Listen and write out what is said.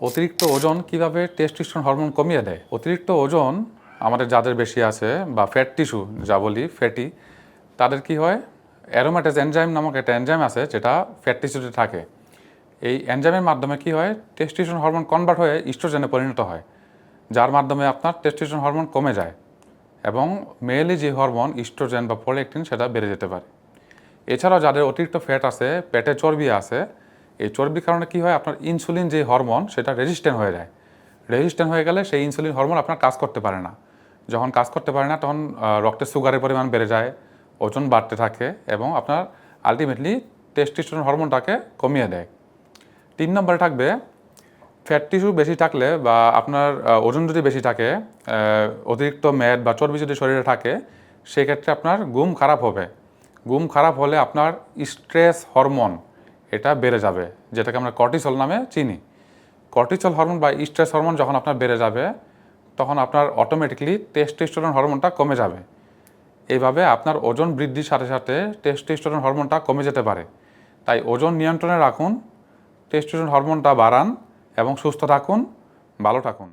অতিরিক্ত ওজন কীভাবে টেস্টোস্টেরন হরমোন কমিয়ে দেয়? অতিরিক্ত ওজন আমাদের যাদের বেশি আছে বা ফ্যাট টিস্যু যা বলি ফ্যাটি তাদের কি হয়? অ্যারোম্যাটাস এনজাইম নামক একটা এনজাইম আছে যেটা ফ্যাট টিস্যুতে থাকে। এই এনজাইমের মাধ্যমে কি হয়? টেস্টোস্টেরন হরমোন কনভার্ট হয়ে ইস্ট্রোজেনে পরিণত হয়, যার মাধ্যমে আপনার টেস্টোস্টেরন হরমোন কমে যায় এবং মেয়েলি যে হরমোন ইস্ট্রোজেন বা প্রোলেকটিন সেটা বেড়ে যেতে পারে। এছাড়াও যাদের অতিরিক্ত ফ্যাট আছে, পেটে চর্বি আছে এই চর্বির কারণে কি হয়? আপনার ইনসুলিন যে হরমোন সেটা রেজিস্ট্যান্ট হয়ে যায়। রেজিস্ট্যান্ট হয়ে গেলে সেই ইনসুলিন হরমোন আপনার কাজ করতে পারে না। যখন কাজ করতে পারে না তখন আহ, রক্তে সুগারের পরিমাণ বেড়ে যায় ওজন বাড়তে থাকে এবং আপনার আলটিমেটলি টেস্টোস্টেরন হরমোনটাকে কমিয়ে দেয়। তিন নম্বরে থাকবে ফ্যাট টিস্যু বেশি থাকলে বা আপনার ওজন যদি বেশি থাকে অতিরিক্ত মেদ বা চর্বি যদি শরীরে থাকে সেক্ষেত্রে আপনার ঘুম খারাপ হবে। ঘুম খারাপ হলে আপনার স্ট্রেস হরমোন এটা বেড়ে যাবে, যেটাকে আমরা কর্টিসল নামে চিনি। কর্টিসল হরমোন বা স্ট্রেস হরমোন যখন আপনার বেড়ে যাবে, তখন আপনার অটোমেটিকলি টেস্টোস্টেরন হরমোনটা কমে যাবে। এইভাবে আপনার ওজন বৃদ্ধির সাথে সাথে টেস্টোস্টেরন হরমোনটা কমে যেতে পারে। তাই ওজন নিয়ন্ত্রণে রাখুন টেস্টোস্টেরন হরমোনটা বাড়ান এবং সুস্থ থাকুন, ভালো থাকুন।